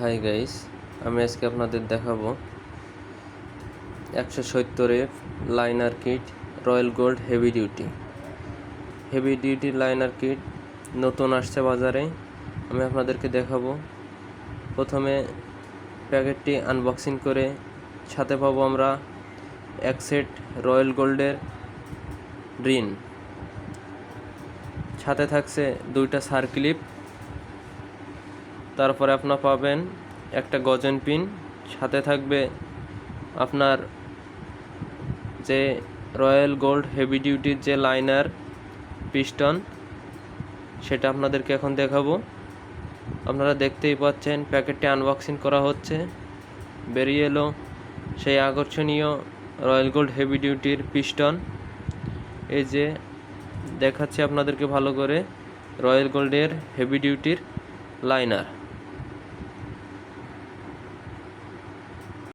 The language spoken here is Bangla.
হাই গাইস আমি আজকে আপনাদের দেখাবো একশো সত্তরের liner kit royal gold heavy duty heavy duty liner kit নতুন আসছে বাজারে। আমি আপনাদেরকে দেখাবো। প্রথমে প্যাকেটটি আনবক্সিং করে সাথে পাবো আমরা এক সেট রয়্যাল গোল্ডের রিন। সাথে থাকছে দুইটা সার্ক্লিপ তারপরে আপনার পাবেন একটা গজন পিন। সাথে থাকবে আপনার যে রয়্যাল গোল্ড হেভি ডিউটির যে লাইনার পিস্টন, সেটা আপনাদেরকে এখন দেখাবো। আপনারা দেখতেই পাচ্ছেন, প্যাকেটটি আনবক্সিং করা হচ্ছে। বেরিয়ে এলো সেই আকর্ষণীয় রয়্যাল গোল্ড হেভি ডিউটির পিস্টন। এই যে দেখাচ্ছি আপনাদেরকে ভালো করে, রয়্যাল গোল্ডের হেভি ডিউটির লাইনার।